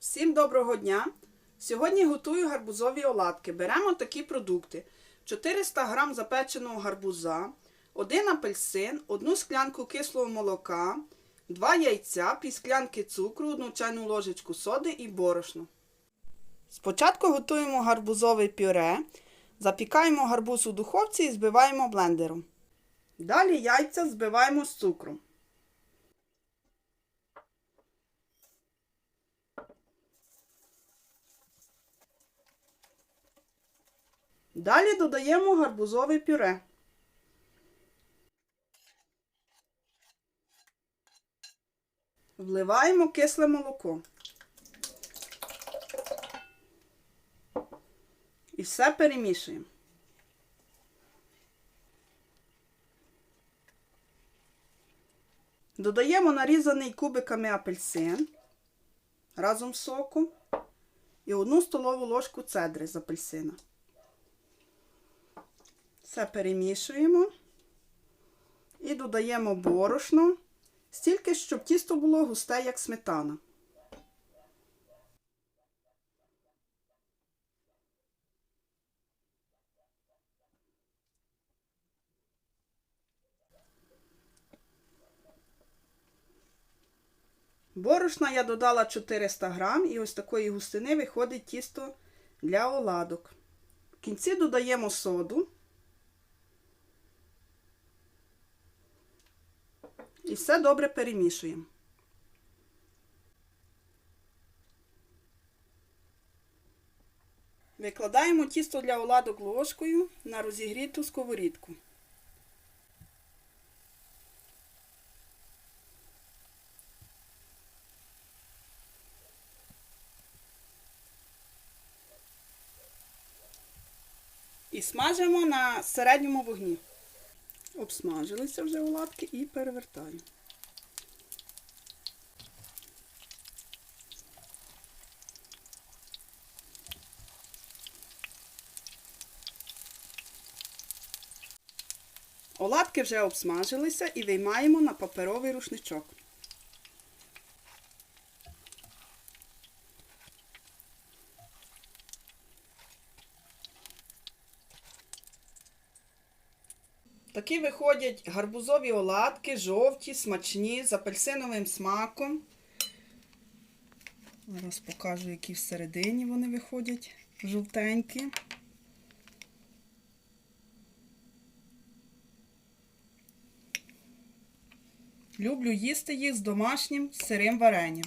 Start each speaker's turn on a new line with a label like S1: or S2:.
S1: Всім доброго дня! Сьогодні готую гарбузові оладки. Беремо такі продукти: 400 г запеченого гарбуза, 1 апельсин, 1 склянку кислого молока, 2 яйця, пів склянки цукру, 1 чайну ложечку соди і борошно. Спочатку готуємо гарбузове пюре, запікаємо гарбуз у духовці і збиваємо блендером. Далі яйця збиваємо з цукром. Далі додаємо гарбузове пюре. Вливаємо кисле молоко. І все перемішуємо. Додаємо нарізаний кубиками апельсин разом з соком і одну столову ложку цедри з апельсина. Все перемішуємо і додаємо борошно, стільки, щоб тісто було густе, як сметана. Борошна я додала 400 грам і ось такої густини виходить тісто для оладок. В кінці додаємо соду. І все добре перемішуємо. Викладаємо тісто для оладок ложкою на розігріту сковорідку. І смажимо на середньому вогні. Обсмажилися вже оладки і перевертаю. Оладки вже обсмажилися і виймаємо на паперовий рушничок. Такі виходять гарбузові оладки, жовті, смачні, з апельсиновим смаком. Зараз покажу, які всередині вони виходять жовтенькі. Люблю їсти їх з домашнім сирим варенням.